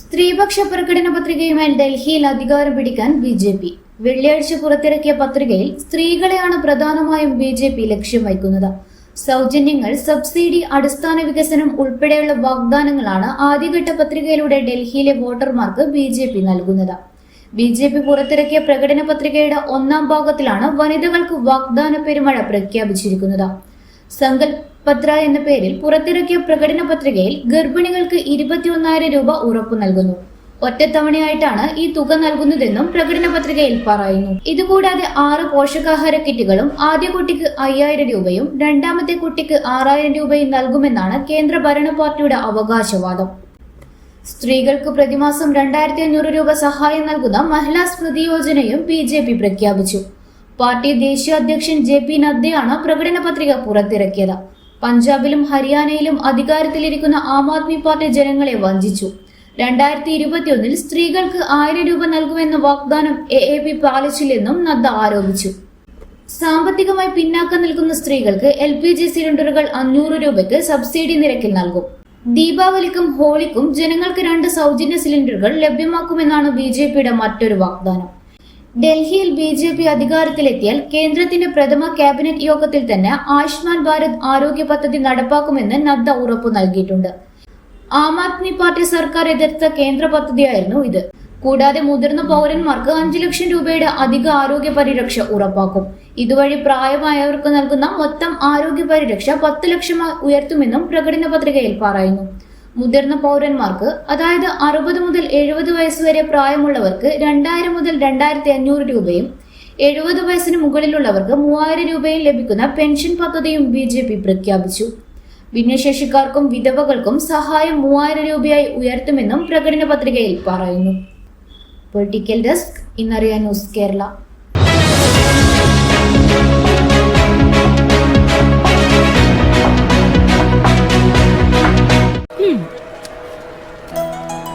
സ്ത്രീപക്ഷ പ്രകടന പത്രികയുമായി ഡൽഹിയിൽ അധികാരം പിടിക്കാൻ ബി ജെ പി. വെള്ളിയാഴ്ച പുറത്തിറക്കിയ പത്രികയിൽ സ്ത്രീകളെയാണ് പ്രധാനമായും ബി ജെ പി ലക്ഷ്യം വയ്ക്കുന്നത്. സൗജന്യങ്ങൾ സബ്സിഡി അടിസ്ഥാന വികസനം ഉൾപ്പെടെയുള്ള വാഗ്ദാനങ്ങളാണ് ആദ്യഘട്ട പത്രികയിലൂടെ ഡൽഹിയിലെ വോട്ടർമാർക്ക് ബി ജെ പി നൽകുന്നത്. ബി ജെ പി പുറത്തിറക്കിയ പ്രകടന പത്രികയുടെ ഒന്നാം ഭാഗത്തിലാണ് വനിതകൾക്ക് വാഗ്ദാന പെരുമഴ പ്രഖ്യാപിച്ചിരിക്കുന്നത്. സങ്കൽപ് പത്ര എന്ന പേരിൽ പുറത്തിറക്കിയ പ്രകടന പത്രികയിൽ ഗർഭിണികൾക്ക് ഇരുപത്തിയൊന്നായിരം രൂപ ഉറപ്പു നൽകുന്നു. ഒറ്റത്തവണയായിട്ടാണ് ഈ തുക നൽകുന്നതെന്നും പ്രകടന പത്രികയിൽ പറയുന്നു. ഇതുകൂടാതെ ആറ് പോഷകാഹാര കിറ്റുകളും ആദ്യ കുട്ടിക്ക് അയ്യായിരം രൂപയും രണ്ടാമത്തെ കുട്ടിക്ക് ആറായിരം രൂപയും നൽകുമെന്നാണ് കേന്ദ്ര ഭരണ പാർട്ടിയുടെ അവകാശവാദം. സ്ത്രീകൾക്ക് പ്രതിമാസം രണ്ടായിരത്തി അഞ്ഞൂറ് രൂപ സഹായം നൽകുന്ന മഹിളാ സ്മൃതി യോജനയും ബി പ്രഖ്യാപിച്ചു. പാർട്ടി ദേശീയ അധ്യക്ഷൻ ജെ പി നദ്ദയാണ് പ്രകടന പത്രിക പുറത്തിറക്കിയത്. പഞ്ചാബിലും ഹരിയാനയിലും അധികാരത്തിലിരിക്കുന്ന ആം ആദ്മി പാർട്ടി ജനങ്ങളെ വഞ്ചിച്ചു. രണ്ടായിരത്തി ഇരുപത്തിയൊന്നിൽ സ്ത്രീകൾക്ക് ആയിരം രൂപ നൽകുമെന്ന വാഗ്ദാനം എ എ പി പാലിച്ചില്ലെന്നും നദ്ദ ആരോപിച്ചു. സാമ്പത്തികമായി പിന്നാക്കം നിൽക്കുന്ന സ്ത്രീകൾക്ക് എൽ പി ജി സിലിണ്ടറുകൾ അഞ്ഞൂറ് രൂപയ്ക്ക് സബ്സിഡി നിരക്കിൽ നൽകും. ദീപാവലിക്കും ഹോളിക്കും ജനങ്ങൾക്ക് രണ്ട് സൗജന്യ സിലിണ്ടറുകൾ ലഭ്യമാക്കുമെന്നാണ് ബി ജെ പിയുടെ മറ്റൊരു വാഗ്ദാനം. ഡൽഹിയിൽ ബി ജെ പി അധികാരത്തിലെത്തിയാൽ കേന്ദ്രത്തിന്റെ പ്രഥമ ക്യാബിനറ്റ് യോഗത്തിൽ തന്നെ ആയുഷ്മാൻ ഭാരത് ആരോഗ്യ പദ്ധതി നടപ്പാക്കുമെന്ന് നദ്ദ ഉറപ്പു നൽകിയിട്ടുണ്ട്. ആം ആദ്മി പാർട്ടി സർക്കാർ എതിർത്ത കേന്ദ്ര പദ്ധതിയായിരുന്നു ഇത്. കൂടാതെ മുതിർന്ന പൗരന്മാർക്ക് അഞ്ചു ലക്ഷം രൂപയുടെ അധിക ആരോഗ്യ പരിരക്ഷ ഉറപ്പാക്കും. ഇതുവഴി പ്രായമായവർക്ക് നൽകുന്ന മൊത്തം ആരോഗ്യ പരിരക്ഷ പത്ത് ലക്ഷമായി ഉയർത്തുമെന്നും പ്രകടന പത്രികയിൽ പറയുന്നു. മുതിർന്ന പൗരന്മാർക്ക് അതായത് അറുപത് മുതൽ എഴുപത് വയസ്സ് വരെ പ്രായമുള്ളവർക്ക് രണ്ടായിരം മുതൽ രണ്ടായിരത്തി അഞ്ഞൂറ് രൂപയും എഴുപത് വയസ്സിന് മുകളിലുള്ളവർക്ക് മൂവായിരം രൂപയും ലഭിക്കുന്ന പെൻഷൻ പദ്ധതിയും ബി ജെ പി പ്രഖ്യാപിച്ചു. ഭിന്നശേഷിക്കാർക്കും വിധവകൾക്കും സഹായം മൂവായിരം രൂപയായി ഉയർത്തുമെന്നും പ്രകടന പത്രികയിൽ പറയുന്നു. പൊളിറ്റിക്കൽ ഡെസ്ക് ഇന്നറിയ ന്യൂസ് കേരള.